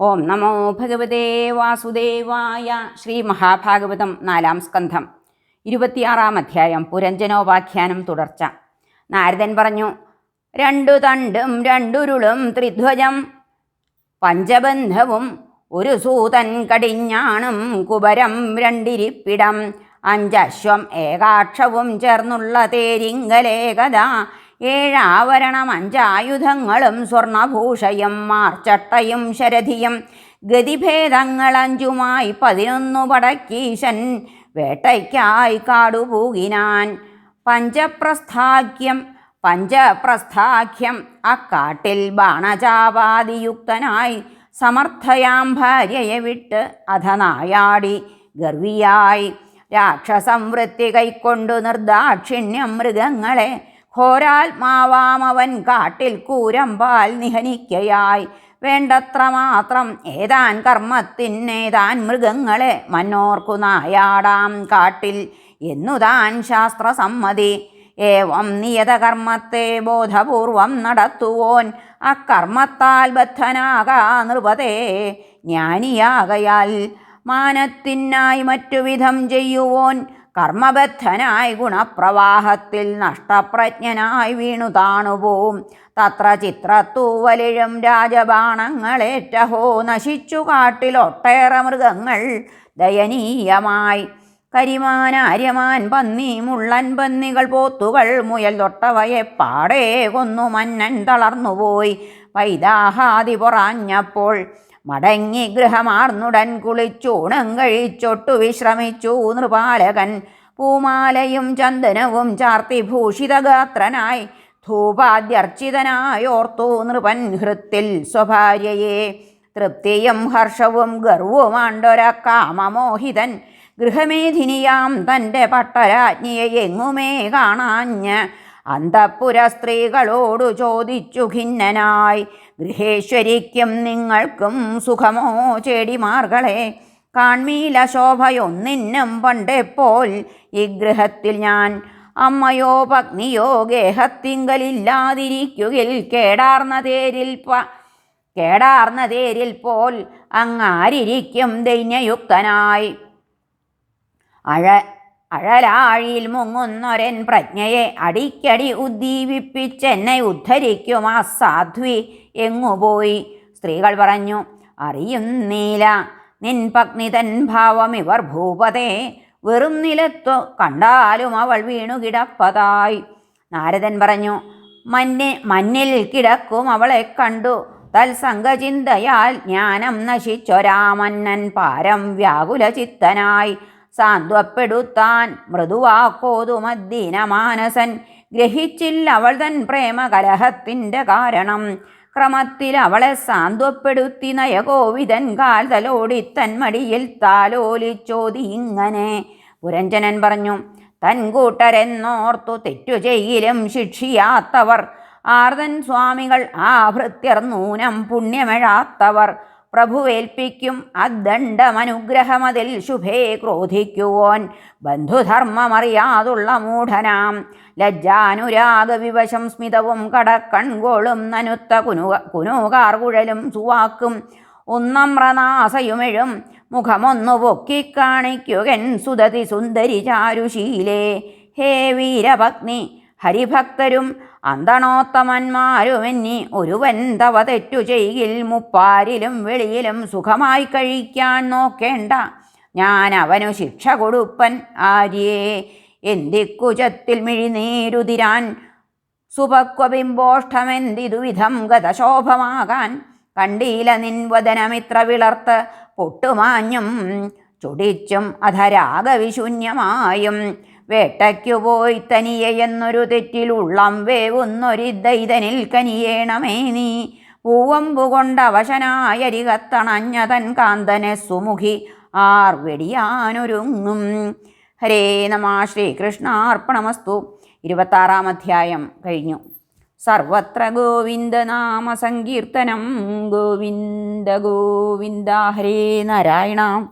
ഓം നമോ ഭഗവതേ വാസുദേവായ ശ്രീ മഹാഭാഗവതം നാലാം സ്കന്ധം. ഇരുപത്തിയാറാം അധ്യായം പുരഞ്ജനോപാഖ്യാനം തുടർച്ച. നാരദൻ പറഞ്ഞു രണ്ടു തണ്ടും രണ്ടുരുളും ത്രിധ്വജം പഞ്ചബന്ധവും ഒരു സൂതൻ കടിഞ്ഞാണും കുബരം രണ്ടിരിപ്പിടം അഞ്ചശ്വം ഏകാക്ഷവും ചേർന്നുള്ള തേരിങ്കലേകത ഏഴാവരണം അഞ്ചായുധങ്ങളും സ്വർണഭൂഷയും മാർച്ചട്ടയും ശരഥിയും ഗതിഭേദങ്ങൾ അഞ്ചുമായി പതിനൊന്നു പടക്കീശൻ വേട്ടയ്ക്കായി കാടുപൂകിനാൻ. പഞ്ചപ്രസ്ഥാഖ്യം പഞ്ചപ്രസ്ഥാഖ്യം അക്കാട്ടിൽ ബാണചാപാതിയുക്തനായി സമർത്ഥയാം ഭാര്യയെ വിട്ട് അധനായാടി ഗർവിയായി. രാക്ഷസംവൃത്തി കൈക്കൊണ്ടു നിർദാക്ഷിണ്യം മൃഗങ്ങളെ ഘോരാത്മാവാമവൻ കാട്ടിൽ കൂരമ്പാൽ നിഹനിക്കയായി. വേണ്ടത്ര മാത്രം ഏതാൻ കർമ്മത്തിനേതാൻ മൃഗങ്ങളെ മന്നോർക്കു നായാടാം കാട്ടിൽ എന്നുതാൻ ശാസ്ത്രസമ്മതി. ഏവം നിയതകർമ്മത്തെ ബോധപൂർവം നടത്തുവോൻ അക്കർമ്മത്താൽ ബദ്ധനാകാ നൃപതേ ജ്ഞാനിയാകയാൽ. മാനത്തിനായി മറ്റുവിധം ചെയ്യുവോൻ കർമ്മബദ്ധനായി ഗുണപ്രവാഹത്തിൽ നഷ്ടപ്രജ്ഞനായി വീണു താണുപോവും. തത്ര ചിത്രത്തൂവലിഴും രാജബാണങ്ങളേറ്റഹോ നശിച്ചു കാട്ടിലൊട്ടേറെ മൃഗങ്ങൾ ദയനീയമായി. കരിമാൻ ആര്യമാൻ പന്നി മുള്ളൻ പന്നികൾ പോത്തുകൾ മുയൽ തൊട്ടവയെ പാടേ കൊന്നു മന്നൻ തളർന്നുപോയി. പൈതാഹാതി പൊറാഞ്ഞപ്പോൾ മടങ്ങി ഗൃഹമാർന്നുടൻ കുളിച്ചൂണം കഴിച്ചൊട്ടു വിശ്രമിച്ചു. നൃപാലകൻ പൂമാലയും ചന്ദനവും ചാർത്തി ഭൂഷിതഗാത്രനായി ധൂപാദ്യർച്ചിതനായോർത്തു. നൃപൻ ഹൃത്തിൽ സ്വഭാര്യയെ തൃപ്തിയും ഹർഷവും ഗർവുമാണ്ടൊര കാമമോഹിതൻ. ഗൃഹമേധിനിയാം തന്റെ പട്ടരാജ്ഞിയെ എങ്ങുമേ കാണാഞ്ഞ് അന്തപ്പുര സ്ത്രീകളോടു ചോദിച്ചു ഖിന്നനായി ഗൃഹേശ്വരിക്കും നിങ്ങൾക്കും സുഖമോ ചേടിമാർകളെ കാൺമീല ശോഭയൊന്നിന്നും പണ്ടെപ്പോൾ ഈ ഗൃഹത്തിൽ ഞാൻ അമ്മയോ പത്നിയോ ഗേഹത്തിങ്കലില്ലാതിരിക്കുകിൽ കേടാർന്ന തേരിൽ പ കേടാർന്ന തേരിൽ പോൽ അങ്ങാരിരിക്കും ദൈന്യയുക്തനായി. അഴ അഴലാഴിയിൽ മുങ്ങുന്നൊരൻ പ്രജ്ഞയെ അടിക്കടി ഉദ്ദീപിപ്പിച്ചെന്നെ ഉദ്ധരിക്കും ആ സാധ്വി എങ്ങുപോയി? സ്ത്രീകൾ പറഞ്ഞു അറിയുന്നീല നിൻ പഗ്നി തൻ ഭാവം ഇവർ ഭൂപതേ വെറും നിലത്തു കണ്ടാലും അവൾ വീണു കിടപ്പതായി നാരദൻ പറഞ്ഞു മന്നെ മഞ്ഞിൽ കിടക്കും അവളെ കണ്ടു. തൽസംഗചിന്തയാൽ ജ്ഞാനം നശിച്ചൊരാമന്നൻ പാരം വ്യാകുലചിത്തനായി. സാന്ത്വപ്പെടുത്താൻ മൃദുവാക്കോതുമദ്ദീനമാനസൻ ഗ്രഹിച്ചില്ല അവൾ തൻ പ്രേമകലഹത്തിന്റെ കാരണം. ക്രമത്തിൽ അവളെ സാന്ത്വപ്പെടുത്തി നയകോവിതൻ കാൽ തലോടി തൻ മടിയിൽ താലോലിച്ചോതി ഇങ്ങനെ പുരഞ്ജനൻ പറഞ്ഞു തൻ കൂട്ടരെന്നോർത്തു തെറ്റു ചെയ്യിലും ശിക്ഷിയാത്തവർ. ആർതൻ സ്വാമികൾ ആ ഭൃത്യർ നൂനം പുണ്യമെഴാത്തവർ. പ്രഭുവേൽപ്പിക്കും അദ്ദണ്ഡമനുഗ്രഹമതിൽ ശുഭേ ക്രോധിക്കുവോൻ. ബന്ധുധർമ്മമറിയാതുള്ള മൂഢനാം ലജ്ജാനുരാഗവിവശം സ്മിതവും കടക്കൺകോളും നനുത്ത കുനുക കുനുകാർകുഴലും സുവാക്കും. ഒന്നമ്രനാസയുമെഴും മുഖമൊന്നു പൊക്കിക്കാണിക്കുകൻ സുതതി സുന്ദരി ചാരുശീലേ ഹേ വീരഭഗ്നി ഹരിഭക്തരും അന്തണോത്തമന്മാരുമെന്നി ഒരുവൻ തവ തെറ്റു ചെയ്യിൽ മുപ്പാരിലും വെളിയിലും സുഖമായി കഴിക്കാൻ നോക്കേണ്ട. ഞാൻ അവനു ശിക്ഷ കൊടുപ്പൻ ആര്യേ എന്തിക്കുചത്തിൽ മിഴിനീരുതിരാൻ? സുപക്വബിംബോഷ്ടമെന്തിതുവിധം ഗതശോഭമാകാൻ? കണ്ടീല നിൻവദനമിത്ര വിളർത്ത് പൊട്ടുമാഞ്ഞും ചുടിച്ചും അധരാഗവിശൂന്യമായും വേട്ടയ്ക്കു പോയി തനിയെ എന്നൊരു തെറ്റിലുള്ളം വേവുന്നൊരിദ്ദൈതനിൽ കനിയേണമേ നീ. പൂവമ്പു കൊണ്ടവശനായരികത്തണഞ്ഞ തൻ കാന്തനെ സുമുഖി ആർ വെടിയാനൊരുങ്ങും. ഹരേ നമ ശ്രീകൃഷ്ണാർപ്പണമസ്തു. ഇരുപത്താറാം അധ്യായം കഴിഞ്ഞു. സർവത്ര ഗോവിന്ദനാമ സങ്കീർത്തനം. ഗോവിന്ദ ഗോവിന്ദ ഹരേ നാരായണ.